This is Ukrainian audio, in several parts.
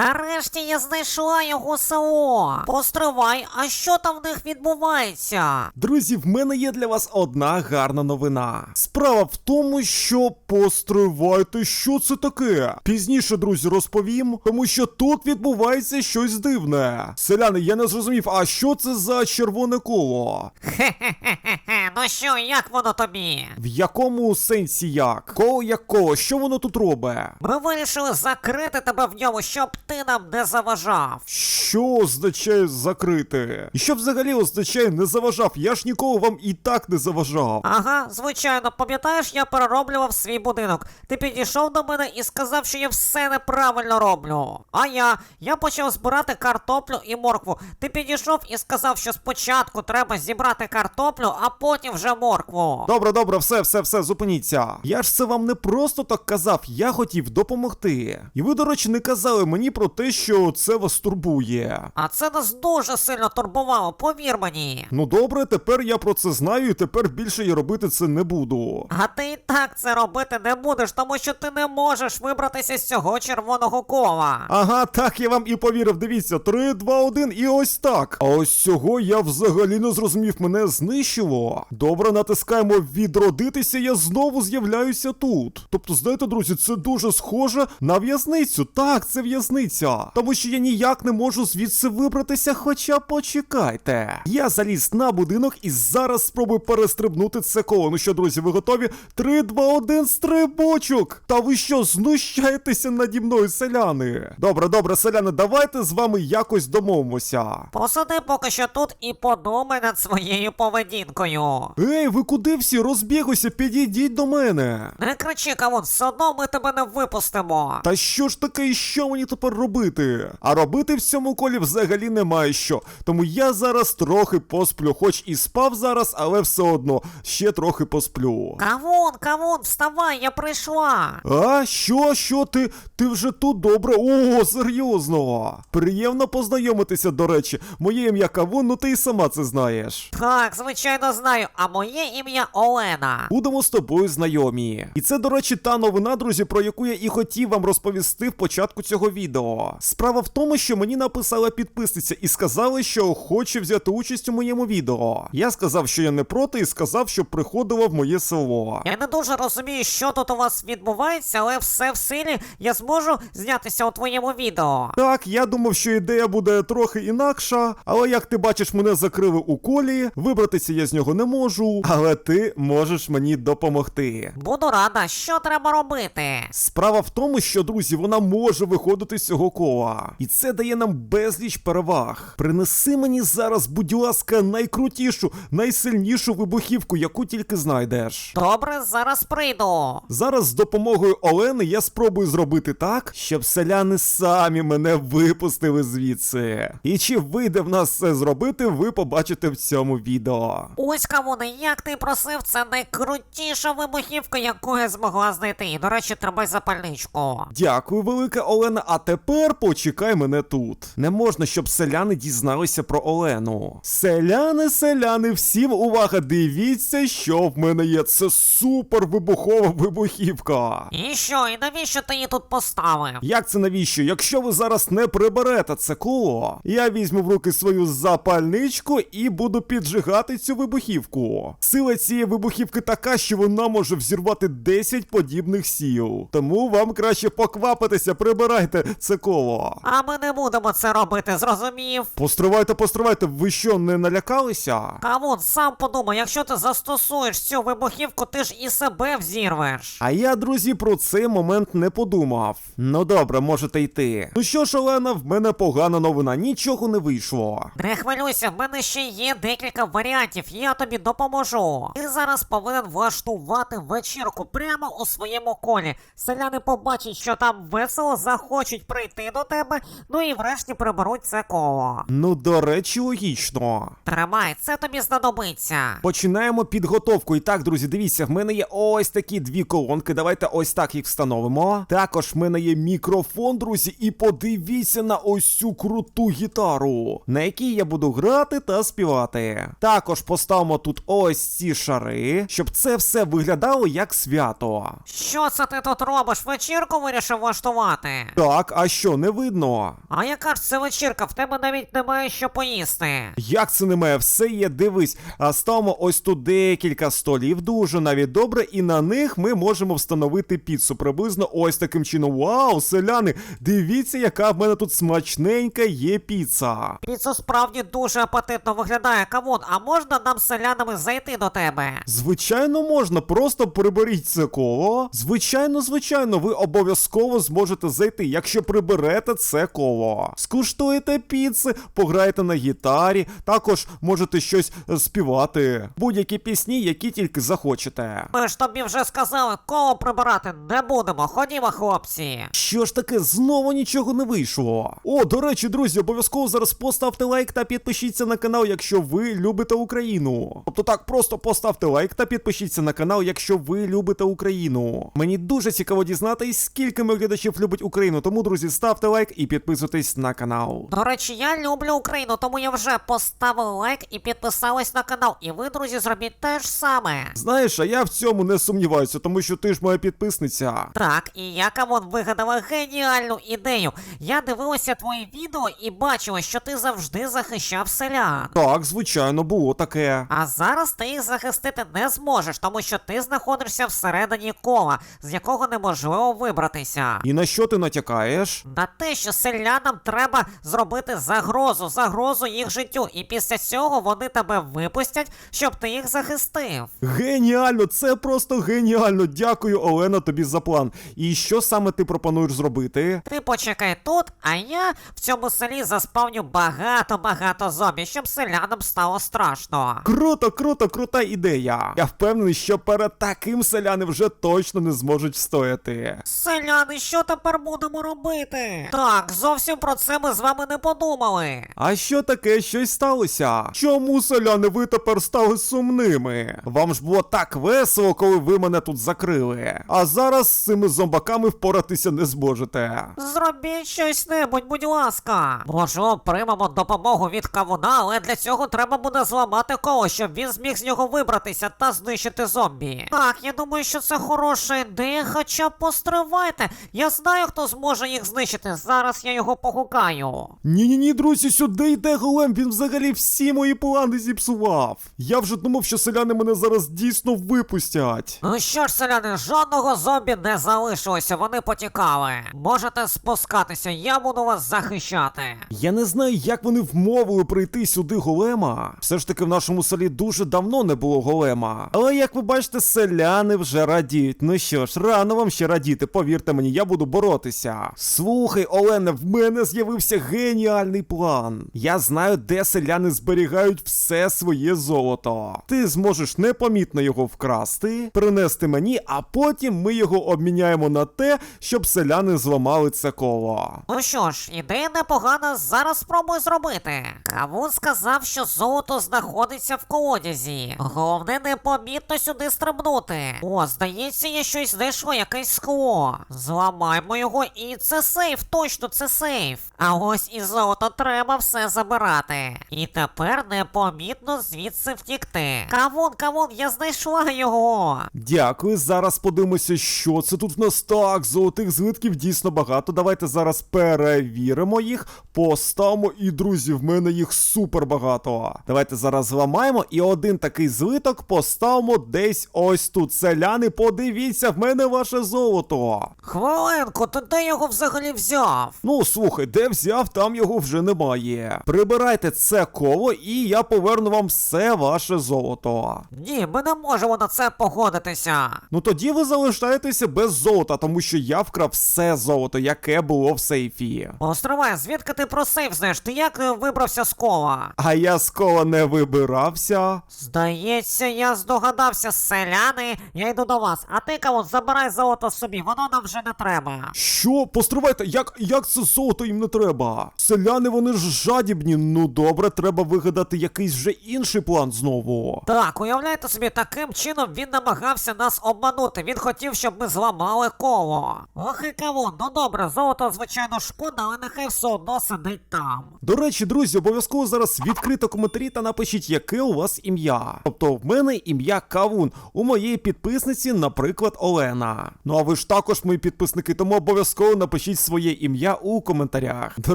Нарешті я знайшла його село. Постривай, а що там в них відбувається? Друзі, в мене є для вас одна гарна новина. Справа в тому, що постривайте, що це таке. Пізніше, друзі, розповім, тому що тут відбувається щось дивне. Селяни, я не зрозумів, а що це за червоне коло? Хе-хе-хе-хе, ну що, як воно тобі? В якому сенсі як? Коло як коло? Що воно тут робить? Ми вирішили закрити тебе в ньому, щоб ти нам не заважав. Що означає закрити? І що взагалі означає не заважав? Я ж ніколи вам і так не заважав. Ага, звичайно, пам'ятаєш, я перероблював свій будинок. Ти підійшов до мене і сказав, що я все неправильно роблю. А я, я почав збирати картоплю і моркву. Ти підійшов і сказав, що спочатку треба зібрати картоплю, а потім вже моркву. Добре, добре, все, все, все, зупиніться. Я ж це вам не просто так казав, я хотів допомогти. І ви, до речі, не казали мені про те, що це вас турбує. А це нас дуже сильно турбувало, повір мені. Ну добре, тепер я про це знаю, і тепер більше я робити це не буду. А ти і так це робити не будеш, тому що ти не можеш вибратися з цього червоного кола. Ага, так я вам і повірив. Дивіться, 3, 2, 1 і ось так. А ось цього я взагалі не зрозумів, мене знищило. Добре, натискаємо відродитися, я знову з'являюся тут. Тобто, знаєте, друзі, це дуже схоже на в'язницю. Так, це в'язниця. Тому що я ніяк не можу звідси вибратися, хоча почекайте. Я заліз на будинок і зараз спробую перестрибнути це коло. Ну що, друзі, ви готові? 3, 2, 1, стрибочок! Та ви що, знущаєтеся наді мною, селяни? Добре, добре, селяни, давайте з вами якось домовимося. Посиди поки що тут і подумай над своєю поведінкою. Ей, ви куди всі розбіглися? Підійдіть до мене. Не кричи, кавун, все одно ми тебе не випустимо. Та що ж таке, і що мені тепер робити? А робити в цьому колі взагалі немає що. Тому я зараз трохи посплю, хоч і спав зараз, але все одно ще трохи посплю. Кавун, кавун, вставай, я прийшла. А, що, що ти? Ти вже тут добре? О, серйозно. Приємно познайомитися, до речі. Моє ім'я Кавун, ну ти і сама це знаєш. Так, звичайно знаю, а моє ім'я Олена. Будемо з тобою знайомі. І це, до речі, та новина, друзі, про яку я і хотів вам розповісти в початку цього відео. Справа в тому, що мені написала підписниця і сказали, що хоче взяти участь у моєму відео. Я сказав, що я не проти, і сказав, що приходила в моє село. Я не дуже розумію, що тут у вас відбувається, але все в силі я зможу знятися у твоєму відео. Так, я думав, що ідея буде трохи інакша, але як ти бачиш, мене закрили у колі, вибратися я з нього не можу, але ти можеш мені допомогти. Буду рада, що треба робити. Справа в тому, що друзі, вона може виходити з кола, і це дає нам безліч переваг. Принеси мені зараз, будь ласка, найкрутішу, найсильнішу вибухівку, яку тільки знайдеш. Добре, зараз прийду. Зараз з допомогою Олени я спробую зробити так, щоб селяни самі мене випустили звідси. І чи вийде в нас це зробити, ви побачите в цьому відео. Ось кавуни, як ти просив, це найкрутіша вибухівка, яку я змогла знайти. І, до речі, тримай запальничку. Дякую, велика Олена. А тепер почекай мене тут. Не можна, щоб селяни дізналися про Олену. Селяни, селяни, всім увага! Дивіться, що в мене є. Це супер вибухова вибухівка. І що, і навіщо ти її тут поставив? Як це навіщо? Якщо ви зараз не приберете це коло, я візьму в руки свою запальничку і буду піджигати цю вибухівку. Сила цієї вибухівки така, що вона може взірвати 10 подібних сіл. Тому вам краще поквапитися, прибирайте це коло. А ми не будемо це робити, зрозумів? Постривайте, постривайте, ви що, не налякалися? Кавун, сам подумай, якщо ти застосуєш цю вибухівку, ти ж і себе взірвеш. А я, друзі, про цей момент не подумав. Ну добре, можете йти. Ну що ж, Олена, в мене погана новина, нічого не вийшло. Не хвилюйся, в мене ще є декілька варіантів, я тобі допоможу. Ти зараз повинен влаштувати вечірку прямо у своєму колі. Селяни побачать, що там весело, захочуть прийти до тебе, ну і врешті приберуть це коло. Ну, до речі, логічно. Тримай, це тобі знадобиться. Починаємо підготовку. І так, друзі, дивіться, в мене є ось такі дві колонки. Давайте ось так їх встановимо. Також в мене є мікрофон, друзі, і подивіться на ось цю круту гітару, на якій я буду грати та співати. Також поставимо тут ось ці шари, щоб це все виглядало як свято. Що це ти тут робиш? Вечірку вирішив влаштувати? Так, а А що, не видно? А яка ж це вечірка? В тебе навіть немає що поїсти. Як це немає? Все є, дивись. А ставимо ось тут декілька столів, дуже навіть добре, і на них ми можемо встановити піцу. Приблизно ось таким чином. Вау, селяни! Дивіться, яка в мене тут смачненька є піца. Піца справді дуже апетитно виглядає. Камон, а можна нам селянами зайти до тебе? Звичайно, можна, просто приберіть це коло. Звичайно, звичайно, ви обов'язково зможете зайти, якщо приберете це коло. Скуштуєте піци, пограєте на гітарі, також можете щось е, співати. Будь-які пісні, які тільки захочете. Ми ж тобі вже сказали, коло прибирати не будемо. Ходімо, хлопці. Що ж таке, знову нічого не вийшло. О, до речі, друзі, обов'язково зараз поставте лайк та підпишіться на канал, якщо ви любите Україну. Тобто так, просто поставте лайк та підпишіться на канал, якщо ви любите Україну. Мені дуже цікаво дізнатись, скільки моїх глядачів любить Україну. Тому, друзі, ставте лайк і підписуйтесь на канал. До речі, я люблю Україну, тому я вже поставив лайк і підписалась на канал. І ви, друзі, зробіть те ж саме. Знаєш, а я в цьому не сумніваюся, тому що ти ж моя підписниця. Так, і я камон вигадала геніальну ідею. Я дивилася твої відео і бачила, що ти завжди захищав селян. Так, звичайно, було таке. А зараз ти їх захистити не зможеш, тому що ти знаходишся всередині кола, з якого неможливо вибратися. І на що ти натякаєш? На те, що селянам треба зробити загрозу, загрозу їх життю, і після цього вони тебе випустять, щоб ти їх захистив. Геніально, це просто геніально. Дякую, Олена, тобі за план. І що саме ти пропонуєш зробити? Ти почекай тут, а я в цьому селі заспавню багато-багато зомбі, щоб селянам стало страшно. Круто, круто, крута ідея. Я впевнений, що перед таким селяни вже точно не зможуть встояти. Селяни, що тепер будемо робити? Так, зовсім про це ми з вами не подумали. А що таке щось сталося? Чому селяни ви тепер стали сумними? Вам ж було так весело, коли ви мене тут закрили. А зараз з цими зомбаками впоратися не зможете. Зробіть щось небудь, будь ласка. Можливо, приймемо допомогу від кавуна, але для цього треба буде зламати коло, щоб він зміг з нього вибратися та знищити зомбі. Так, я думаю, що це хороша ідея, хоча постривайте. Я знаю, хто зможе їх знищити. Зараз я його погукаю. Ні, ні, ні, друзі, сюди йде голем. Він взагалі всі мої плани зіпсував. Я вже думав, що селяни мене зараз дійсно випустять. Ну що ж, селяни, жодного зомбі не залишилося, вони потікали. Можете спускатися, я буду вас захищати. Я не знаю, як вони вмовили прийти сюди голема. Все ж таки в нашому селі дуже давно не було голема. Але як ви бачите, селяни вже радіють. Ну що ж, рано вам ще радіти, повірте мені, я буду боротися. Слухай, Олене, в мене з'явився геніальний план. Я знаю, де селяни зберігають все своє золото. Ти зможеш непомітно його вкрасти, принести мені, а потім ми його обміняємо на те, щоб селяни зламали це коло. Ну що ж, ідея непогана, зараз спробую зробити. Кавун сказав, що золото знаходиться в колодязі. Головне непомітно сюди стрибнути. О, здається, я щось знайшло, якесь скло. Зламаймо його, і це сейф, точно це сейф. А ось і золото треба все забирати. І тепер непомітно звідси втікти. Кавун, кавун, я знайшла його. Дякую. Зараз подивимося, що це тут в нас так. Золотих злитків дійсно багато. Давайте зараз перевіримо їх, поставимо. І, друзі, в мене їх супер багато. Давайте зараз зламаємо і один такий злиток поставимо десь ось тут. Селяни, подивіться, в мене ваше золото. Хвилинку, ти де його взагалі взяв? Ну, слухай, де взяв, там його вже немає. Прибирайте це коло, і я поверну вам все ваше золото. Ні, ми не можемо на це погодитися. Ну тоді ви залишаєтеся без золота, тому що я вкрав все золото, яке було в сейфі. Островай, звідки ти про сейф знаєш? Ти як е, вибрався з кола? А я з кола не вибирався. Здається, я здогадався, селяни, я йду до вас. А ти кого забирай золото собі, воно нам вже не треба. Що? Постривайте, як, як це золото їм не треба? Селяни вони ж жадібні. Ну добре, треба вигадати якийсь вже інший план знову. Так, уявляєте собі, таким чином він намагався нас обманути. Він хотів, щоб ми зламали коло. Ох і кавун, ну добре, золото, звичайно, шкода, але нехай все одно сидить там. До речі, друзі, обов'язково зараз відкрито коментарі та напишіть, яке у вас ім'я. Тобто в мене ім'я Кавун, у моєї підписниці, наприклад, Олена. Ну а ви ж також мої підписники, тому обов'язково напишіть своє ім'я у коментарях. До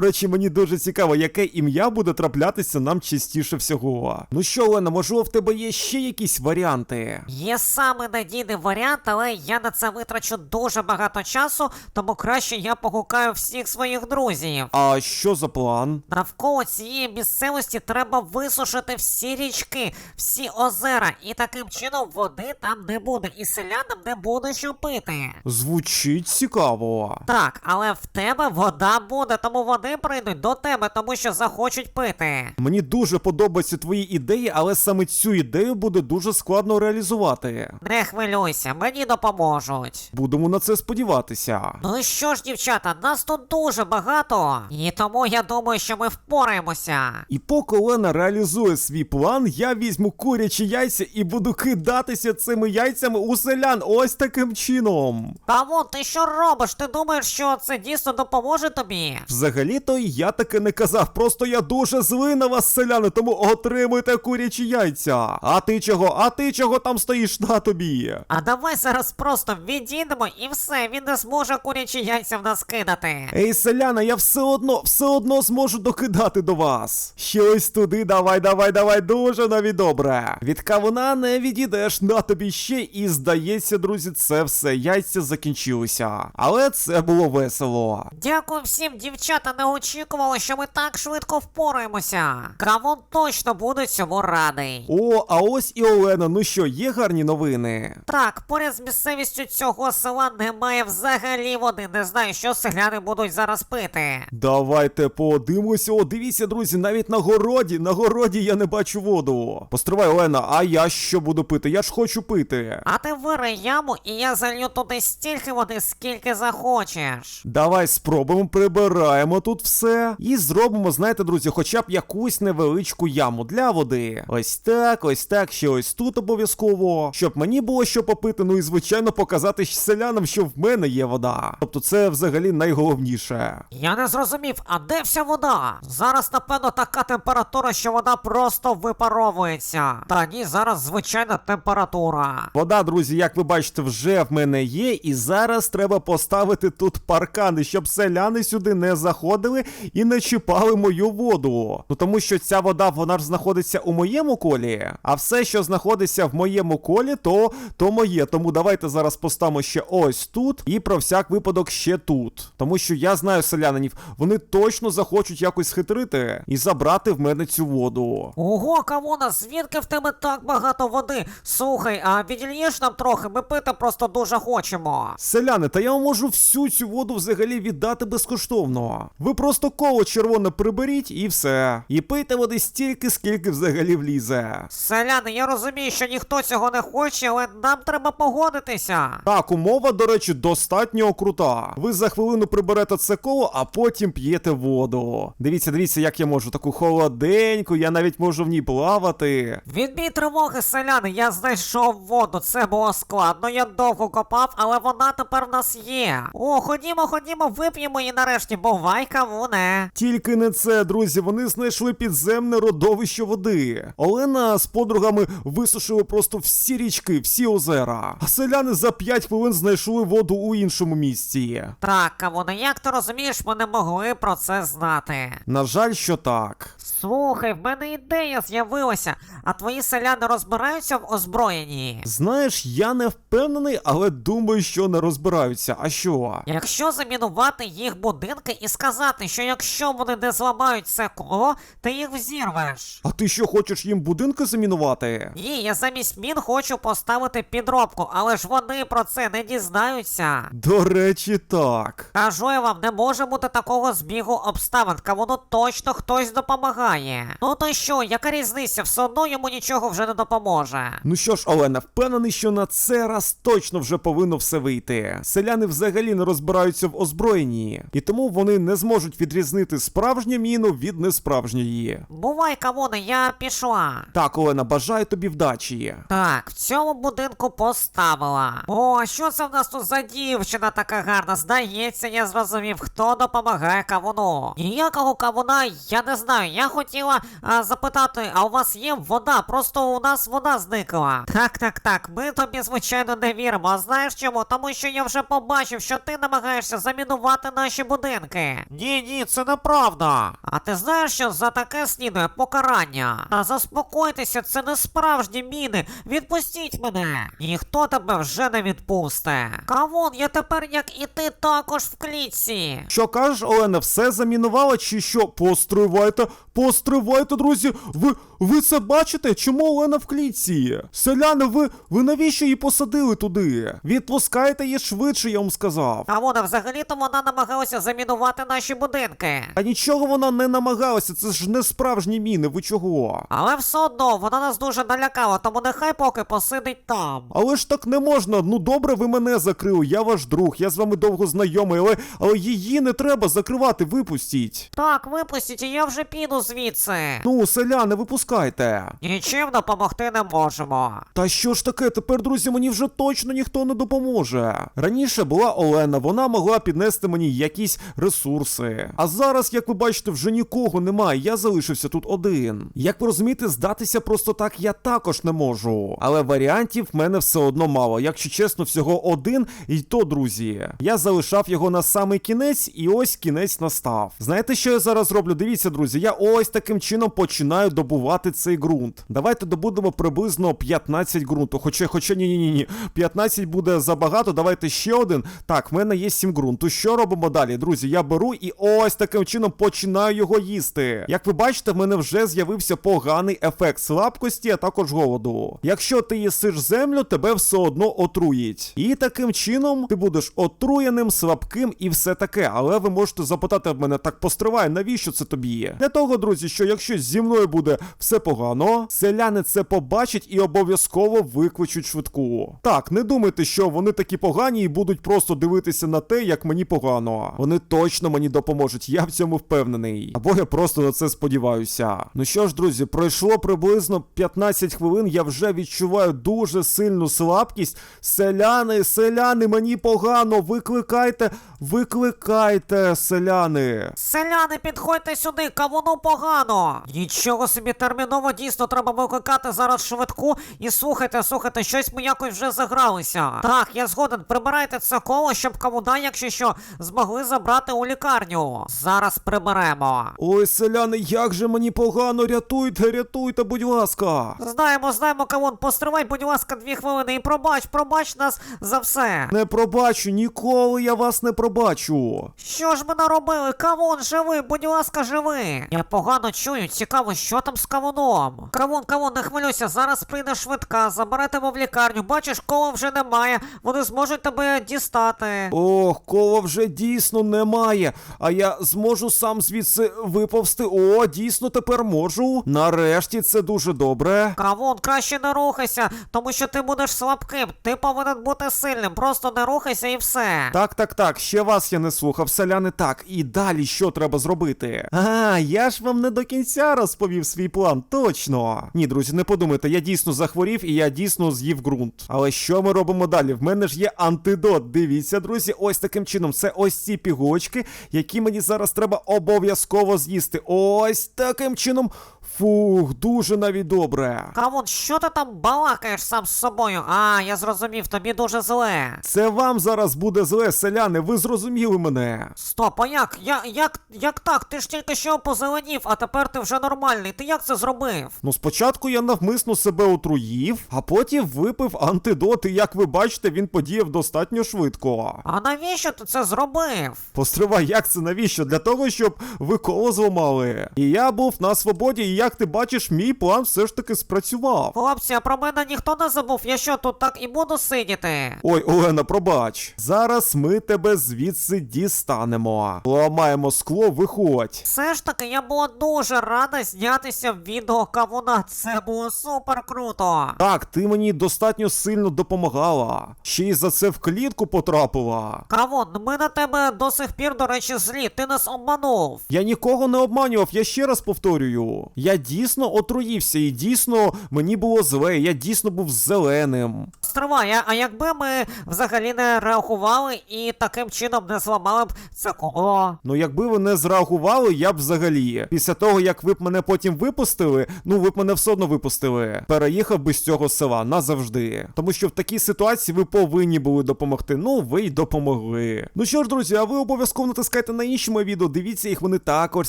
речі, мені дуже цікаво, яке ім'я буде траплятися нам частіше всього. Ну що, Олена, можливо, в тебе є ще якісь варіанти? Є саме надійний варіант, але я на це витрачу дуже багато часу, тому краще я погукаю всіх своїх друзів. А що за план? Навколо цієї місцевості треба висушити всі річки, всі озера, і таким чином води там не буде, і селянам не буде що пити. Звучить цікаво. Так, але в тебе вода буде, тому вони прийдуть до тебе, тому що захочуть пити. Мені дуже подобаються твої ідеї, але саме цю ідею буде дуже складно реалізувати. Не хвилюйся, мені допоможуть. Будемо на це сподіватися. Ну і що ж, дівчата, нас тут дуже багато, і тому я думаю, що ми впораємося. І поки Олена реалізує свій план, я візьму курячі яйця і буду кидатися цими яйцями у селян ось таким чином. Кавун, ти що робиш? Ти думаєш, що це дійсно допоможе тобі? Взагалі-то я таке не казав, просто я дуже злий на вас, селяни, тому отримуйте курячі яйця. А ти чого? А ти чого там стоїш на тобі? А давай зараз просто відійдемо і все, він не зможе курячі яйця в нас кидати. Ей, селяна, я все одно, все одно зможу докидати до вас. Ще ось туди, давай, давай, давай, дуже навіть добре. Від кавуна не відійдеш на тобі ще, і здається, друзі, це все яйця закінчилися. Але це було весело. Дякую всім, дівчата, не очікували, що ми так швидко впораємося. Кавун точно буде цьому радий. О, а ось і Олена. Ну що, є гарні новини? Так, поряд з місцевістю цього села немає взагалі води. Не знаю, що селяни будуть зараз пити. Давайте подивимося. О, дивіться, друзі, навіть на городі, на городі я не бачу воду. Постривай, Олена, а я що буду пити? Я ж хочу пити. А ти вири яму, і я залью туди стільки води, скільки захочеш. Давай спробуємо, прибираємо тут все. І зробимо, знаєте, друзі, хоча б якусь невеличку яму для води. Ось так, ось так, ще ось тут обов'язково. Щоб мені було що попити, ну і звичайно показати селянам, що в мене є вода. Тобто це взагалі найголовніше. Я не зрозумів, а де вся вода? Зараз, напевно, така температура, що вода просто випаровується. Та ні, зараз звичайна температура. Вода, друзі, як ви бачите, вже в мене є, і зараз треба поставити тут паркани, щоб селяни сюди не заходили і не чіпали мою воду. Ну тому що ця вода, вона ж знаходиться у моєму колі, а все, що знаходиться в моєму колі, то, то моє. Тому давайте зараз поставимо ще ось тут, і про всяк випадок ще тут. Тому що я знаю селянинів, вони точно захочуть якось схитрити і забрати в мене цю воду. Ого, Кавуна, звідки в тебе так багато води? Слухай, а відільєш нам трохи, ми пити просто дуже хочемо. Селяни, та я можу всю цю воду взагалі віддати безкоштовно. Ви просто коло червоне приберіть і все. І пийте води стільки, скільки взагалі влізе. Селяни, я розумію, що ніхто цього не хоче, але нам треба погодитися. Так, умова, до речі, достатньо крута. Ви за хвилину приберете це коло, а потім п'єте воду. Дивіться, дивіться, як я можу таку холоденьку, я навіть можу в ній плавати. Відбій тривоги, селяни, я знайшов воду. Це було складно, я довго копав, але вона тепер в нас є. О, ходімо, ходімо, вип'ємо і нарешті, бувай, кавуне. Тільки не це, друзі, вони знайшли підземне родовище води. Олена з подругами висушили просто всі річки, всі озера. А селяни за 5 хвилин знайшли воду у іншому місці. Так, кавуне, як ти розумієш, ми не могли про це знати. На жаль, що так. Слухай, в мене ідея з'явилася, а твої селяни розбираються в озброєнні. Знаєш, я не впевнений, але думаю, що не розбираються. А що? Якщо замінувати їх будинки і сказати, що якщо вони не зламають це коло, ти їх взірвеш. А ти що хочеш їм будинки замінувати? Ні, я замість мін хочу поставити підробку, але ж вони про це не дізнаються. До речі, так. Кажу я вам, не може бути такого збігу обставин, кому точно хтось допомагає. Ну то що, яка різниця, все одно йому нічого вже не допоможе. Ну що ж, Олена, впевнений, що на цей раз точно вже повинно все вийти. Селяни взагалі не розбираються в озброєнні, і тому вони не зможуть відрізнити справжню міну від несправжньої. Бувай, кавуне, я пішла. Так, Олена, бажаю тобі вдачі. Так, в цьому будинку поставила. О, що це в нас тут за дівчина така гарна? Здається, я зрозумів, хто допомагає кавуну. Ніякого кавуна я не знаю. Я хотіла а, запитати, а у вас є вода? Просто у нас вода зникла. Так, так, так. Ми тобі, звичайно, не віримо. А знаєш чому? Тому що я вже побачив, що ти намагаєшся замінувати наші будинки. Ні, ні, це неправда. А ти знаєш, що за таке слідує покарання? Та заспокойтеся, це не справжні міни. Відпустіть мене. Ніхто тебе вже не відпусте. Кавун, я тепер, як і ти, також в клітці. Що кажеш, Олена, все замінувала чи що? Постривайте, постривайте, друзі. Ви, ви це бачите? Чому Олена в клітці? Селяни, ви, ви навіщо її посадили туди? Відпускайте її швидше, я вам сказав. А вона взагалі-то вона намагалася замінувати наші будинки. А нічого вона не намагалася, це ж не справжні міни, ви чого? Але все одно вона нас дуже налякала, тому нехай поки посидить там. Але ж так не можна. Ну добре, ви мене закрили, я ваш друг, я з вами довго знайомий, але, але її не треба закривати, випустіть. Так, випустіть, і я вже піду звідси. Ну, селяни, випускайте. Нічим допомогти не можемо. Та що ж таке, тепер, друзі, мені вже точно ніхто не допоможе. Раніше була Олена, вона могла піднести мені якісь ресурси. А зараз, як ви бачите, вже нікого немає. Я залишився тут один. Як ви розумієте, здатися просто так я також не можу. Але варіантів в мене все одно мало. Якщо чесно, всього один, і то, друзі. Я залишав його на самий кінець, і ось кінець настав. Знаєте, що я зараз роблю? Дивіться, друзі, я ось таким чином починаю добувати цей ґрунт. Давайте добудемо приблизно 15 ґрунту. Хоча, хоча ні, ні, ні, ні. 15 буде забагато. Давайте ще один. Так, в мене є 7 ґрунту. Що робимо далі? Друзі, я беру і ось таким чином починаю його їсти. Як ви бачите, в мене вже з'явився поганий ефект слабкості, а також голоду. Якщо ти їсиш землю, тебе все одно отруїть. І таким чином ти будеш отруєним, слабким і все таке. Але ви можете запитати в мене, так постривай, навіщо це тобі? Для того, друзі, що якщо зі мною буде все погано, селяни це побачать і обов'язково викличуть швидку. Так, не думайте, що вони такі погані і будуть просто дивитися на те, як мені погано. Вони точно мені допоможуть, я в цьому впевнений. Або я просто на це сподіваюся. Ну що ж, друзі, пройшло приблизно 15 хвилин. Я вже відчуваю дуже сильну слабкість. Селяни, селяни, мені погано. Викликайте, викликайте, селяни. Селяни, підходьте сюди, кавуну погано. Нічого собі терміново дійсно треба викликати зараз швидку. І слухайте, слухайте, щось ми якось вже загралися. Так, я згоден, прибирайте це коло, щоб кавуна, якщо що, змогли забрати у лікарню. Зараз приберемо. Ой, селяни, як же мені погано, рятуйте, рятуйте, будь ласка. Знаємо, знаємо, кавун, постривай, будь ласка, дві хвилини і пробач, пробач нас за все. Не пробачу, ніколи я вас не пробачу. Що ж ми наробили? Кавун, живи, будь ласка, живи. Я погано чую, цікаво, що там з кавуном. Кавун, кавун, не хвилюйся, зараз прийде швидка, забере тебе в лікарню. Бачиш, кола вже немає, вони зможуть тебе дістати. Ох, кола вже дійсно немає. А я зможу сам звідси виповзти. О, дійсно тепер можу. Нарешті це дуже добре. Кавун, краще не рухайся, тому що ти будеш слабким. Ти повинен бути сильним. Просто не рухайся і все. Так, так, так, ще вас я не слухав, селяни так. І далі що треба зробити? А, я ж вам не до кінця розповів свій план, точно. Ні, друзі, не подумайте, я дійсно захворів і я дійсно з'їв ґрунт. Але що ми робимо далі? В мене ж є антидот. Дивіться, друзі, ось таким чином. Це ось ці пігулочки, які мені зараз треба обов'язково з'їсти. Ось таким чином. Фух, дуже навіть добре. Кавун, що ти там балакаєш сам з собою? А, я зрозумів, тобі дуже зле. Це вам зараз буде зле, селяни, ви зрозуміли мене. Стоп, а як? Я, як, як так? Ти ж тільки що позеленів, а тепер ти вже нормальний. Ти як це зробив? Ну, спочатку я навмисно себе отруїв, а потім випив антидот, і як ви бачите, він подіяв достатньо швидко. А навіщо ти це зробив? Постривай, як це навіщо? Для того, щоб ви коло зламали. І я був на свободі, і як ти бачиш, мій план все ж таки спрацював. Хлопці, а про мене ніхто не забув. Я що тут так і буду сидіти? Ой, Олена, пробач. Зараз ми тебе звідси дістанемо. Ламаємо скло, виходь. Все ж таки, я була дуже рада знятися в відео кавуна. Це було супер круто. Так, ти мені достатньо сильно допомагала. Ще й за це в клітку потрапила. Кавун, ми на тебе до сих пір, до речі, злі. Ти нас обманув. Я нікого не обманював, я ще раз повторюю. Я я дійсно отруївся, і дійсно мені було зле, я дійсно був зеленим. Стривай, а, якби ми взагалі не реагували і таким чином не зламали б це коло? Ну, якби ви не зреагували, я б взагалі. Після того, як ви б мене потім випустили, ну ви б мене все одно випустили. Переїхав би з цього села назавжди. Тому що в такій ситуації ви повинні були допомогти. Ну, ви й допомогли. Ну що ж, друзі, а ви обов'язково натискайте на інші мої відео. Дивіться їх, вони також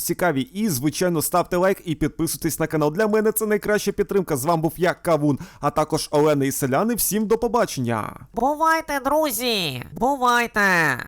цікаві. І, звичайно, ставте лайк і підписуйтесь на канал. Для мене це найкраща підтримка. З вами був я, Кавун, а також Олена і Селяни. Всім до побачення. Бувайте, друзі! Бувайте!